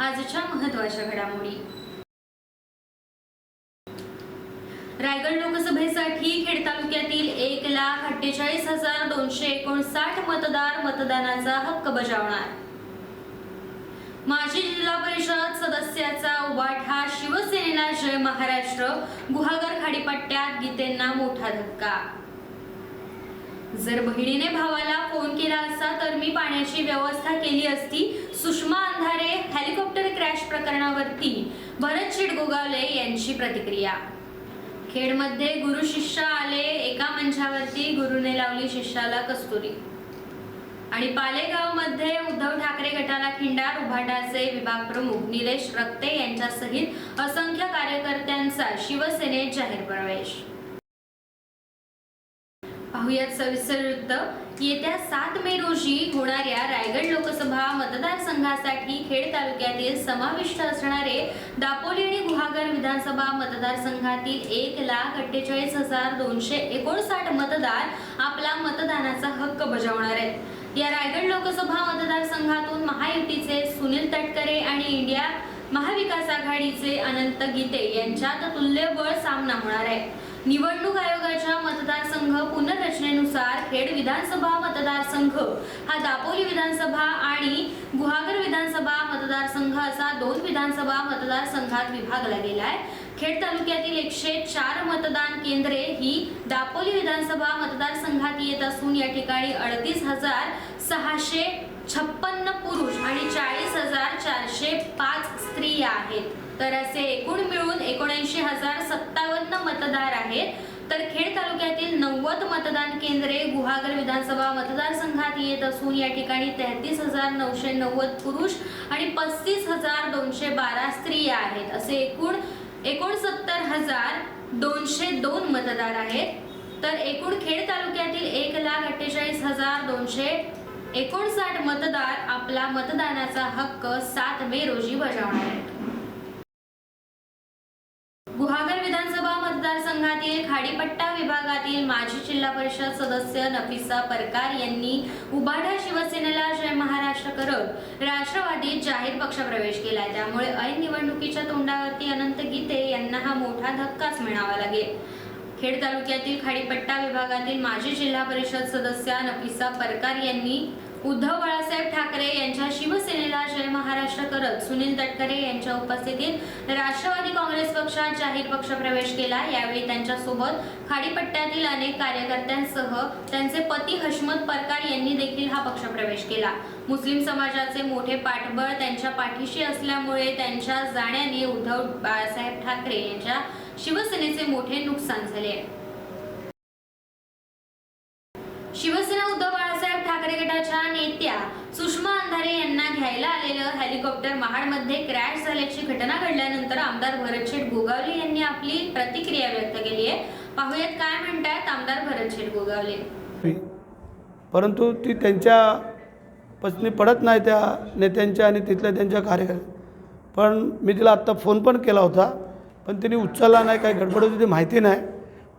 आजच्या महत्त्वाच्या घडामोडी. रायगड लोकसभेसाठी खेड तालुक्यातील एक लाख अठ्ठेचाळीस हजार दोनशे एकोणसाठ मतदार मतदानाचा हक्क बजावणार. माजी जिल्हा परिषद सदस्याचा उबाठा शिवसेनेला जय महाराष्ट्र गुहागर खाडीपट्ट्यात गीतेंना मोठा धक्का. जर बहिणीने भावाला फोन केला असता तर मी पाण्याची व्यवस्था केली असती. सुषमा अंधारे हेलिकॉप्टर क्रॅश प्रकरणावरती. भरत शिडगोगावले यांची प्रतिक्रिया. खेडमध्ये गुरु शिष्य आले एका मंचावरती गुरुने लावली शिष्याला कस्तुरी. आणि पालेगावमध्ये उद्धव ठाकरे गटाला खिंडार उभाटाचे विभाग प्रमुख निलेश रक्ते यांच्यासहित असंख्य कार्यकर्त्यांचा शिवसेनेत जाहीर प्रवेश. पाहुयात सविस्तर वृत्त येत्या सात मे रोजी होणाऱ्या रायगड लोकसभा मतदारसंघासाठी खेड तालुक्यातील समाविष्ट असणारे दापोली आणि गुहागर विधानसभा मतदारसंघातील एक लाख अठ्ठेचाळीस हजार दोनशे एकोणसाठ मतदार आपला मतदानाचा हक्क बजावणार आहेत. या रायगड लोकसभा मतदारसंघातून महायुतीचे सुनील तटकरे आणि इंडिया महाविकास आघाडीचे अनंत गीते यांच्यात तुल्यबळ सामना होणार आहे. निवडणूक आयोगाच्या मतदारसंघ पुनर्रचनेनुसार खेड विधानसभा मतदारसंघ हा दापोली विधानसभा आणि गुहागर विधानसभा मतदारसंघ असा दोन विधानसभा मतदारसंघात विभागला गेलाय. खेड तालुक्यातील एकशे चार मतदान केंद्रे ही दापोली विधानसभा मतदारसंघात येत असून या ठिकाणी अडतीस हजार सहाशे छप्पन्न पुरुष आणि चाळीस हजार चारशे पाच स्त्रिया आहेत. तर असे एकूण मिळून एकोणऐंशी हजार सत्तावन्न मतदार आहेत. तर खेड तालुक्यातील नव्वद मतदान केंद्रे गुहागर विधानसभा मतदारसंघात येत असून या ठिकाणी तेहतीस हजार नऊशे नव्वद पुरुष आणि पस्तीस हजार दोनशे बारा स्त्रिया आहेत. असे एकूण एकोणसत्तर हजार दोनशे दोन मतदार आहेत. तर एकूण खेड तालुक्यातील एक लाख अठ्ठेचाळीस हजार दोनशे एकोणसाठ मतदार आपला मतदानाचा हक्क सात मे रोजी बजावणार आहेत गुहागर विधानसभा मतदारसंघातील खाडीपट्टा विभागातील माजी जिल्हा परिषद सदस्य नफिसा परकार यांनी उबाडा शिवसेनेला जय महाराष्ट्र करत राष्ट्रवादीत जाहीर पक्षप्रवेश केलाय. त्यामुळे ऐन निवडणुकीच्या तोंडावरती अनंत गीते यांना हा मोठा धक्काच मिळावा लागेल. खेड तालुक्यातील खाडीपट्टा विभागातील माजी जिल्हा परिषद सदस्या नफिसा परकार यांनी उद्धव बाळासाहेब ठाकरे यांच्या शिवसेनेला जय महाराष्ट्र करत सुनील तटकरे यांच्या उपस्थितीत राष्ट्रवादी काँग्रेस पक्षात जाहीर पक्षप्रवेश केला. यावेळी त्यांच्यासोबत खाडीपट्ट्यातील अनेक कार्यकर्त्यांसह त्यांचे पती हशमत परकार यांनी देखील हा पक्षप्रवेश केला. मुस्लिम समाजाचे मोठे पाठबळ त्यांच्या पाठीशी असल्यामुळे त्यांच्या जाण्याने उद्धव बाळासाहेब ठाकरे यांच्या शिवसेनेचे मोठे नुकसान झाले. शिवसेना ठाकरे नेत्या सुषमा अंधारे यांना घ्यायला आलेलं हेलिकॉप्टर महाडमध्ये क्रॅश झाल्याची घटना घडल्यानंतर आमदार भरतशेठ गोगावले यांनी आपली प्रतिक्रिया व्यक्त केली आहे. पाहुयात काय म्हणतायत आमदार भरतशेठ गोगावले. परंतु ती त्यांच्या पत्नी पडत नाही त्या नेत्यांच्या आणि तिथल्या त्यांच्या कार्यकर्त्या पण मी तिला आत्ता फोन पण केला होता पण तिने उचलला नाही काही गडबड होती ती माहिती नाही.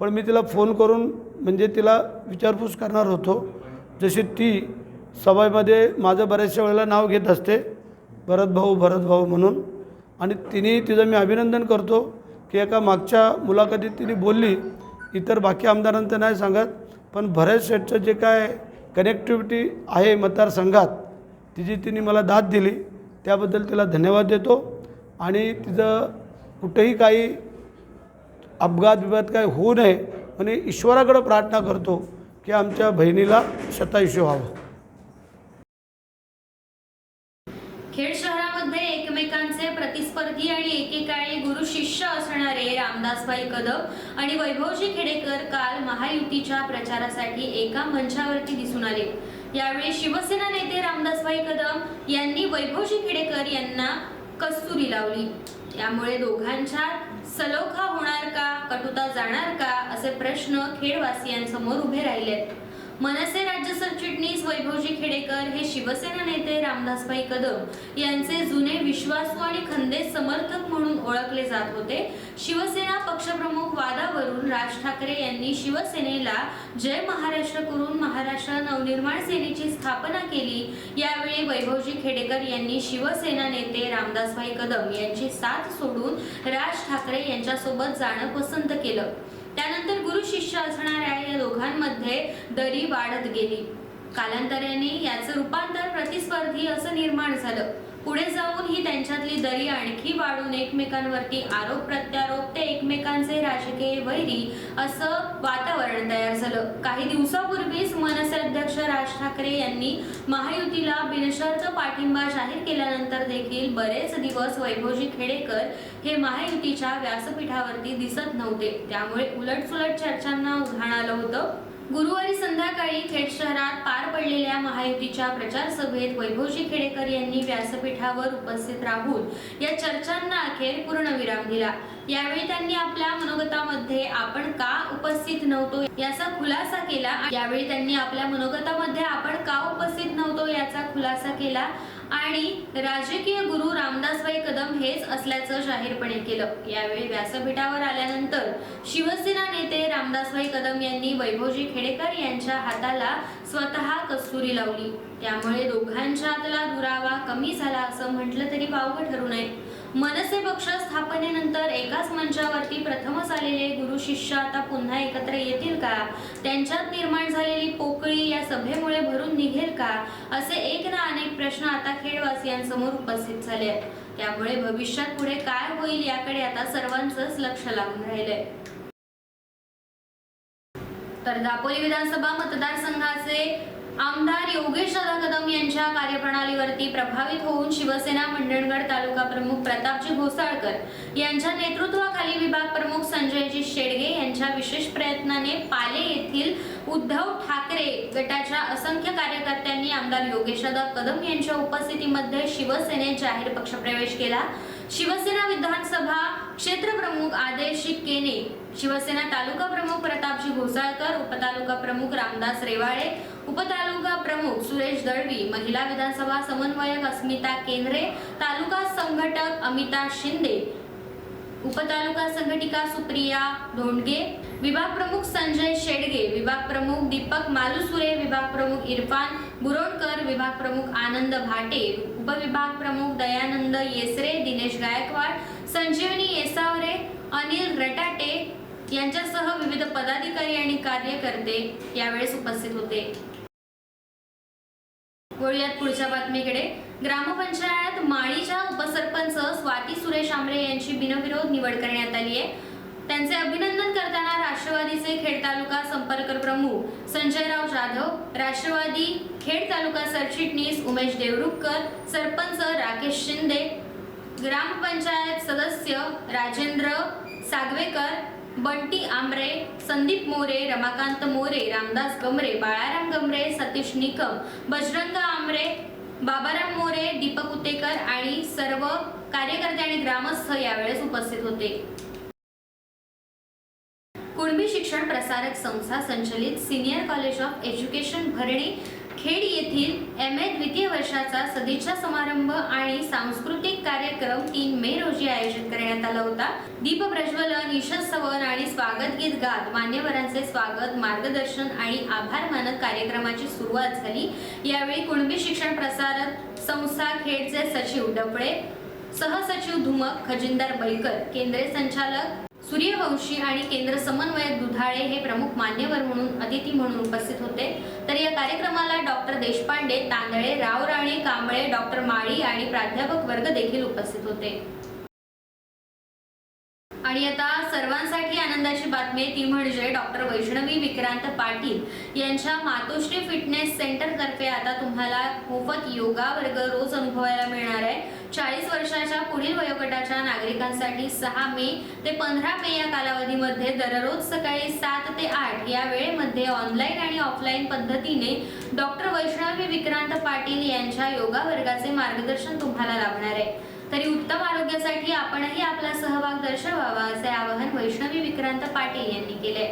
पण मी तिला फोन करून म्हणजे तिला विचारपूस करणार होतो. जशी ती सभेमध्ये माझं बऱ्याचशा वेळेला नाव घेत असते भरत भाऊ भरत भाऊ म्हणून. आणि तिने तिचं मी अभिनंदन करतो की एका मागच्या मुलाखतीत तिने बोलली इतर बाकी आमदारांचं नाही सांगत पण भरत शेठचं जे काय कनेक्टिव्हिटी आहे मतदारसंघात तिची तिने मला दाद दिली त्याबद्दल तिला धन्यवाद देतो. आणि तिचं कुठेही काही अपघात बिघात काही होऊ नये आणि ईश्वराकडं प्रार्थना करतो की आमच्या बहिणीला शतायुष्य व्हावं. खेड शहरामध्ये एकमेकांचे प्रतिस्पर्धी आणि एकेकाळी गुरु शिष्य असणारे रामदासभाई कदम आणि वैभवजी खेडेकर काल महायुतीच्या प्रचारासाठी एका मंचावरती दिसून आले. यावेळी शिवसेना नेते रामदासभाई कदम यांनी वैभवजी खेडेकर यांना कस्तुरी लावली. यामुळे दोघांच्या सलोखा होणार का कटुता जाणार का असे प्रश्न खेडवासियांसमोर उभे राहिलेत. मनसे राज्य सरचिटणीस वैभवजी खेडेकर हे शिवसेना नेते रामदासभाई कदम यांचे जुने विश्वासू आणि खंदे समर्थक म्हणून ओळखले जात होते. शिवसेना पक्षप्रमुख वादावरून राज ठाकरे यांनी शिवसेनेला जय महाराष्ट्र करून महाराष्ट्र नवनिर्माण सेनेची स्थापना केली. यावेळी वैभवजी खेडेकर यांनी शिवसेना नेते रामदासभाई कदम यांची साथ सोडून राज ठाकरे यांच्यासोबत जाणं पसंत केलं. त्यानंतर गुरु शिष्य असणाऱ्या या दोघांमध्ये दरी वाढत गेली. कालांतराने याचं रूपांतर प्रतिस्पर्धी असं निर्माण झालं. पुढे जाऊन ही त्यांच्यातली दरी आणखी वाढून एकमेकांवरती आरोप प्रत्यारोप ते एकमेकांचे राजकीय वैरी असं वातावरण तयार झालं. काही दिवसापूर्वीच मनसे अध्यक्ष राज ठाकरे यांनी महायुतीला बिनशर्त पाठिंबा जाहीर केल्यानंतर देखील बरेच दिवस वैभवजी खेडेकर हे महायुतीच्या व्यासपीठावरती दिसत नव्हते. त्यामुळे उलटसुलट चर्चांना उधाण आलं होतं. गुरुवारी संध्याकाळी खेड शहरात पार पडलेल्या महायुतीच्या प्रचार सभेत वैभवजी खेडेकर यांनी व्यासपीठावर उपस्थित राहून या चर्चांना अखेर पूर्णविराम दिला. यावेळी त्यांनी आपल्या मनोगतामध्ये आपण का उपस्थित नव्हतो याचा खुलासा केला. यावेळी त्यांनी आपल्या मनोगतामध्ये आपण का उपस्थित नव्हतो याचा खुलासा केला. आणि राजकीय गुरु रामदासबाई कदम हेच असल्याचं जाहीरपणे केलं. यावेळी व्यासपीठावर आल्यानंतर शिवसेना नेते रामदासभाई कदम यांनी वैभवजी खेडेकर यांच्या हाताला स्वतः कस्तुरी लावली. त्यामुळे दोघांच्यातला दुरावा कमी झाला असं म्हटलं तरी वावगं ठरू नये. मनसे पक्ष स्थापनेनंतर एकाच मंचावरती प्रथमच आलेले गुरु शिष्य आता पुन्हा एकत्र येतील का? त्यांच्यात निर्माण झालेली पोकळी या सभेमुळे भरून निघेल का? असे एक ना अनेक प्रश्न आता खेडवासियांसमोर उपस्थित झाले आहेत. त्यामुळे भविष्यात पुढे काय होईल याकडे आता सर्वांचंच लक्ष लागून राहिलंय. तर दापोली विधानसभा मतदारसंघाचे आमदार योगेश दादा कदम यांच्या कार्यप्रणालीवरती प्रभावित होऊन शिवसेना मंडणगड तालुका प्रमुख प्रतापजी घोसाळकर यांच्या नेतृत्वाखाली विभाग प्रमुख संजयजी शेडगे यांच्या विशेष प्रयत्नाने पाले येथील उद्धव ठाकरे गटाच्या असंख्य कार्यकर्त्यांनी आमदार योगेश दादा कदम यांच्या उपस्थितीमध्ये शिवसेनेत जाहीर पक्षप्रवेश केला. शिवसेना विधानसभा क्षेत्रप्रमुख आदेश केने शिवसेना तालुका प्रमुख प्रतापजी घोसाळकर उपतालुका प्रमुख रामदास रेवाळे उपतालुका प्रमुख सुरेश दळवी महिला विधानसभा समन्वयक अस्मिता केंद्रे तालुका संघटक अमिता शिंदे उपतालुका संघटिका सुप्रिया धोंडगे विभाग प्रमुख संजय शेडगे विभाग प्रमुख दीपक मालुसुरे विभाग प्रमुख इरफान बुरोणकर विभाग प्रमुख आनंद भाटे उपविभाग प्रमुख दयानंद येसरे दिनेश गायकवाड संजीवनी येसावरे अनिल रटाटे यांच्यासह विविध पदाधिकारी आणि कार्यकर्ते यावेळेस उपस्थित होते. वळूयात पुढच्या बातमीकडे. ग्रामपंचायत माळीच्या उपसरपंच स्वाती सुरेश आमरे यांची बिनविरोध निवड करण्यात आली आहे. त्यांचे अभिनंदन करताना राष्ट्रवादीचे खेड तालुका संपर्क प्रमुख संजयराव जाधव राष्ट्रवादी खेड तालुका सरचिटणीस उमेश देवरुखकर सरपंच राकेश शिंदे ग्रामपंचायत सदस्य राजेंद्र सागवेकर बंटी आमरे संदीप मोरे रमाकांत मोरे रामदास गमरे बाळाराम गमरे सतीश निकम बजरंग आमरे बाबाराम मोरे दीपक उतेकर आणि सर्व कार्यकर्ते आणि ग्रामस्थ यावेळेस उपस्थित होते. कुणबी शिक्षण प्रसारक संस्था संचलित सिनियर कॉलेज ऑफ एज्युकेशन भरणी खेड येथील एम ए द्वितीय वर्षाचा सदिच्छा समारंभ आणि सांस्कृतिक कार्यक्रम तीन मे रोजी आयोजित करण्यात आला होता. दीप प्रज्वलन ईशद सवन आणि स्वागत गीत गात मान्यवरांचे स्वागत मार्गदर्शन आणि आभार मानत कार्यक्रमाची सुरुवात झाली. यावेळी कुणबी शिक्षण प्रसारक संस्था खेडचे सचिव डफळे सहसचिव धुमक खजिनदार बैकर केंद्रीय संचालक सूर्यवंशी आणि केंद्र समन्वयक दुधाळे हे प्रमुख मान्यवर म्हणून अतिथी म्हणून उपस्थित होते. तर या कार्यक्रमाला डॉक्टर देशपांडे तांदळे राव राणे कांबळे डॉक्टर माळी आणि प्राध्यापक वर्ग देखील उपस्थित होते. आणि आता सर्वांसाठी आनंदाची बातमी ती म्हणजे डॉक्टर वैष्णवी विक्रांत पाटील यांच्या मातोश्री फिटनेस सेंटर तर्फे आता तुम्हाला मोफत योगा वर्ग रोज अनुभवायला मिळणार आहे. चाळीस वर्षाच्या पुढील वयोगटाच्या नागरिकांसाठी सहा मे ते पंधरा मे या कालावधीमध्ये दररोज सकाळी सात ते आठ या वेळेमध्ये ऑनलाईन आणि ऑफलाईन पद्धतीने डॉक्टर वैष्णवी विक्रांत पाटील यांच्या योगा वर्गाचे मार्गदर्शन तुम्हाला लाभणार आहे. तरी उत्तम आरोग्यासाठी आपणही आपला सहभाग दर्शवावा असे आवाहन वैष्णवी विक्रांत पाटील यांनी केले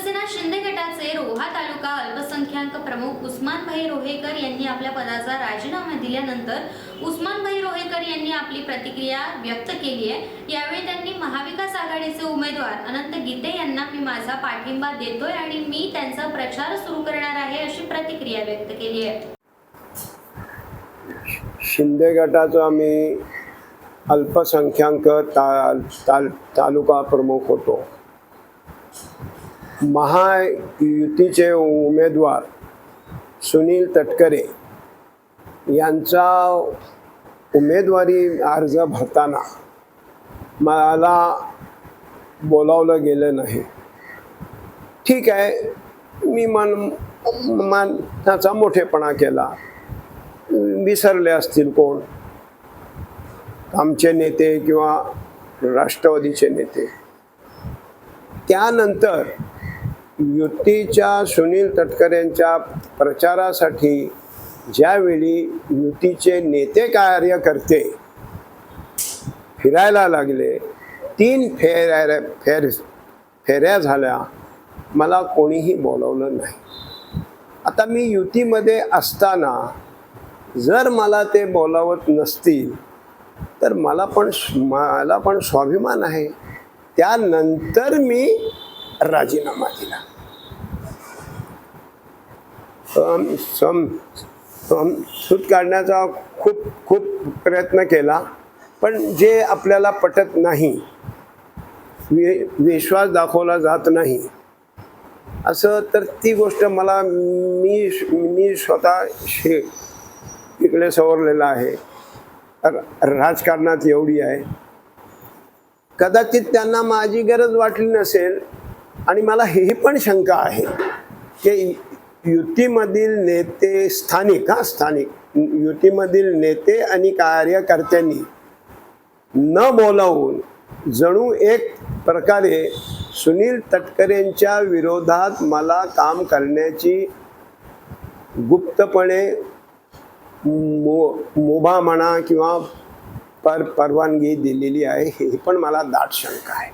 शिवसेना शिंदे गटाचे रोहा तालुका अल्पसंख्याक प्रमुख उस्मानभाई रोहेकर यांनी आपल्या पदाचा राजीनामा दिल्यानंतर उस्मानभाई रोहेकर यांनी आपली प्रतिक्रिया व्यक्त केली आहे. यावेळी त्यांनी महाविकास आघाडीचे उमेदवार अनंत गीते यांना मी माझा पाठिंबा देतोय आणि मी त्यांचा प्रचार सुरू करणार आहे अशी प्रतिक्रिया व्यक्त केली आहे. शिंदे गटाचा मी अल्पसंख्याक ता ताल तालुका प्रमुख होतो. महायुतीचे उमेदवार सुनील तटकरे यांचा उमेदवारी अर्ज भरताना मला बोलावलं गेलं नाही. ठीक आहे मी मन मानाचा मोठेपणा केला. विसरले असतील कोण? आमचे नेते किंवा राष्ट्रवादीचे नेते. त्यानंतर युतीच्या सुनील तटकरेंच्या प्रचारासाठी ज्यावेळी युतीचे नेते कार्यकर्ते फिरायला लागले तीन फेऱ्या फेर फेऱ्या झाल्या मला कोणीही बोलवलं नाही. आता मी युतीमध्ये असताना जर मला ते बोलावत नसतील तर मला पण मला पण स्वाभिमान आहे. त्यानंतर मी राजीनामा दिला. सम सम काढण्याचा खूप खूप प्रयत्न केला पण जे आपल्याला पटत नाही वि विश्वास दाखवला जात नाही असं तर ती गोष्ट मला मी मी स्वतः शे इकडे सवरलेला आहे. राजकारणात एवढी आहे. कदाचित त्यांना माझी गरज वाटली नसेल आणि मला ही पण शंका आहे की युतीमधील नेते स्थानिक हा स्थानिक. युतीमधील नेते आणि कार्यकर्त्यांनी न बोलावून जणू एक प्रकारे सुनील तटकरेंच्या विरोधात मला काम करण्याची गुप्तपणे मो मुभा म्हणा किंवा पर परवानगी दिलेली आहे ही पण मला दाट शंका आहे.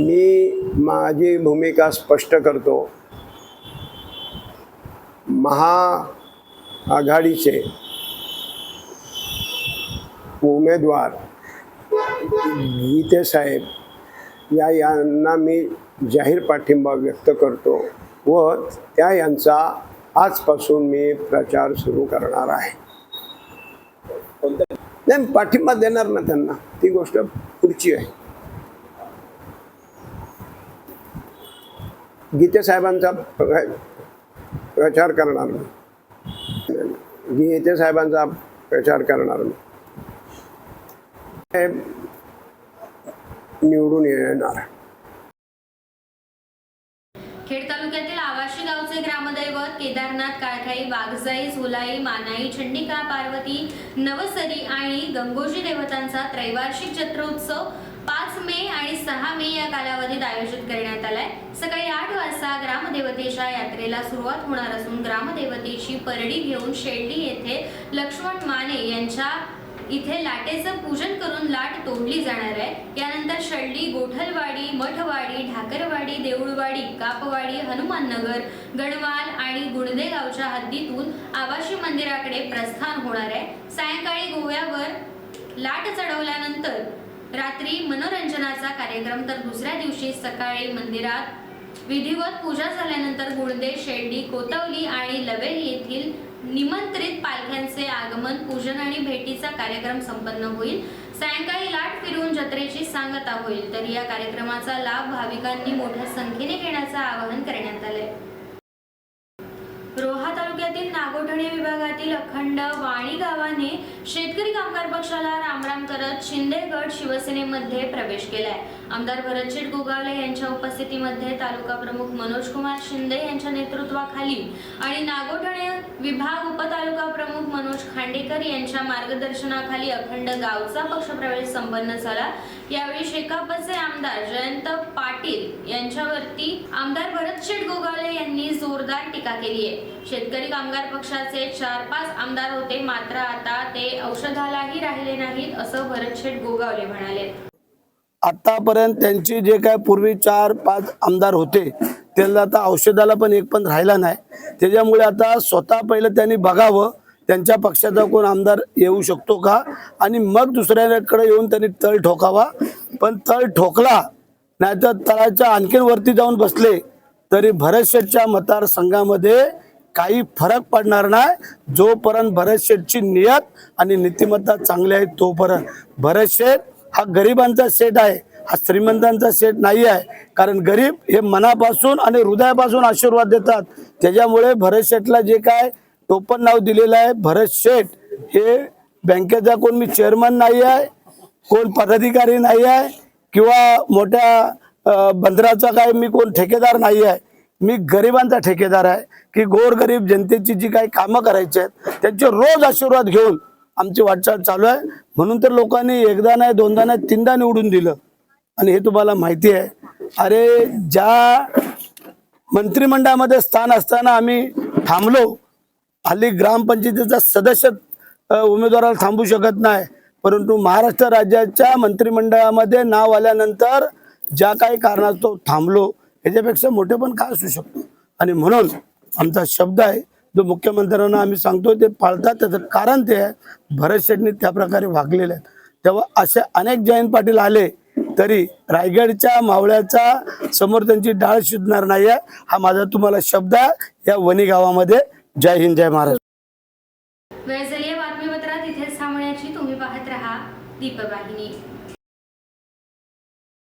मी माझी भूमिका स्पष्ट करतो. महाआघाडीचे उमेदवार गीते साहेब या यांना मी जाहीर पाठिंबा व्यक्त करतो व त्या यांचा आजपासून मी प्रचार सुरू करणार आहे. नाही पाठिंबा देणार ना त्यांना. ती गोष्ट पुढची आहे. गीतेसाहेबांचा प्रचार करणार मी. गीतेसाहेबांचा प्रचार करणार मी. निवडून येणार. खेड तालुक्यातील आवाशी गावचे ग्रामदैवत केदारनाथ काळखाई वाघजाई झुलाई मानाई चंडिका पार्वती नवसरी आणि गंगोजी देवतांचा त्रैवार्षिक जत्रोत्सव पाच मे आणि सहा मे या कालावधीत आयोजित करण्यात आलाय. सकाळी आठ वाजता ग्रामदेवतेच्या यात्रेला सुरुवात होणार असून ग्रामदेवतेची परडी घेऊन शेर्डी येथे लक्ष्मण माने यांच्या इथे लाटेचं पूजन करून लाट तोडली जाणार आहे. यानंतर शल्डी गोठलवाडी मठवाडी ढाकरवाडी देऊळवाडी कापवाडी हनुमाननगर गणवाल आणि गुणदे गावच्या हद्दीतून आवाशी मंदिराकडे प्रस्थान होणार आहे. सायंकाळी गोव्यावर लाट चढवल्यानंतर रात्री मनोरंजनाचा कार्यक्रम तर दुसऱ्या दिवशी सकाळी मंदिरात. विधिवत पूजा झाल्यानंतर गुळदे शेंडी कोतवली आणि लवेल येथील निमंत्रित पालख्यांचे आगमन पूजन आणि भेटीचा कार्यक्रम संपन्न होईल. सायंकाळी लाट फिरवून जत्रेची सांगता होईल. तर या कार्यक्रमाचा लाभ भाविकांनी मोठ्या संख्येने घेण्याचं आवाहन करण्यात आलंय. रोहा तालुक्यातील नागोठणे विभागातील अखंड वाणी गावाने शेतकरी कामगार पक्षाला रामराम करत शिंदेगड शिवसेनेमध्ये प्रवेश केलाय. आमदार भरतशेठ गोगावले यांच्या उपस्थितीमध्ये तालुका प्रमुख मनोज कुमार शिंदे यांच्या नेतृत्वाखाली आणि नागोठणे विभाग उपतालुका प्रमुख मनोज खांडेकर यांच्या मार्गदर्शनाखाली अखंड गावचा पक्षप्रवेश संपन्न झाला. यावेळी शेकापचे आमदार जयंत पाटील यांच्यावरती आमदार भरतशेठ गोगावले यांनी जोरदार टीका केली आहे. शेतकरी कामगार पक्षाचे चार पाच आमदार होते मात्र आता ते औषधालाही राहिले नाहीत असं भरतशेठ गोगावले म्हणाले. आत्तापर्यंत त्यांची जे काय पूर्वी चार पाच आमदार होते त्यांना आता औषधाला पण एक पण राहिला नाही. त्याच्यामुळे आता स्वतः पहिलं त्यांनी बघावं त्यांच्या पक्षाचा कोण आमदार येऊ शकतो का? आणि मग दुसऱ्याकडे येऊन त्यांनी तळ ठोकावा. पण तळ ठोकला नाहीतर तळाच्या आणखीन वरती जाऊन बसले तरी भरत शेठच्या मतदारसंघामध्ये काही फरक पडणार नाही. जोपर्यंत भरत शेठची नियत आणि नीतिमत्ता चांगली आहे तोपर्यंत. भरत शेठ हा गरिबांचा सेट आहे हा श्रीमंतांचा सेट नाही आहे. कारण गरीब हे मनापासून आणि हृदयापासून आशीर्वाद देतात. त्याच्यामुळे भरत शेठला जे काय टोपण नाव दिलेलं आहे भरत शेठ हे बँकेचा कोण मी चेअरमन नाही आहे कोण पदाधिकारी नाही आहे किंवा मोठ्या बंदराचा काय मी कोण ठेकेदार नाही आहे. मी गरिबांचा ठेकेदार आहे की गोरगरीब जनतेची जी काही कामं करायची आहेत त्यांचे रोज आशीर्वाद घेऊन आमची वाटचाल चालू आहे. म्हणून तर लोकांनी एकदा नाही दोनदा नाही तीनदा निवडून दिलं. आणि हे तुम्हाला माहिती आहे. अरे ज्या मंत्रिमंडळामध्ये स्थान असताना आम्ही थांबलो हल्ली ग्रामपंचायतीचा सदस्य उमेदवाराला थांबू शकत नाही. परंतु महाराष्ट्र राज्याच्या मंत्रिमंडळामध्ये नाव आल्यानंतर ज्या काही कारणास्तव थांबलो याच्यापेक्षा मोठे पण काय असू शकतो. आणि म्हणून आमचा शब्द आहे जो मुख्यमंत्र्यांना आम्ही सांगतो ते पाळतात. त्याचं कारण ते आहे भरत शेठनी त्या प्रकारे वागलेले आहेत. तेव्हा असे अनेक जयंत पाटील आले तरी रायगडच्या मावळ्याचा समोर त्यांची डाळ शिजणार नाही आहे हा माझा तुम्हाला शब्द आहे. या वणी गावामध्ये जय हिंद जय महाराष्ट्र. वेळ झाली बातमीपत्रात इथेच थांबण्याची तुम्ही पाहत राहा. दीपवाहिनी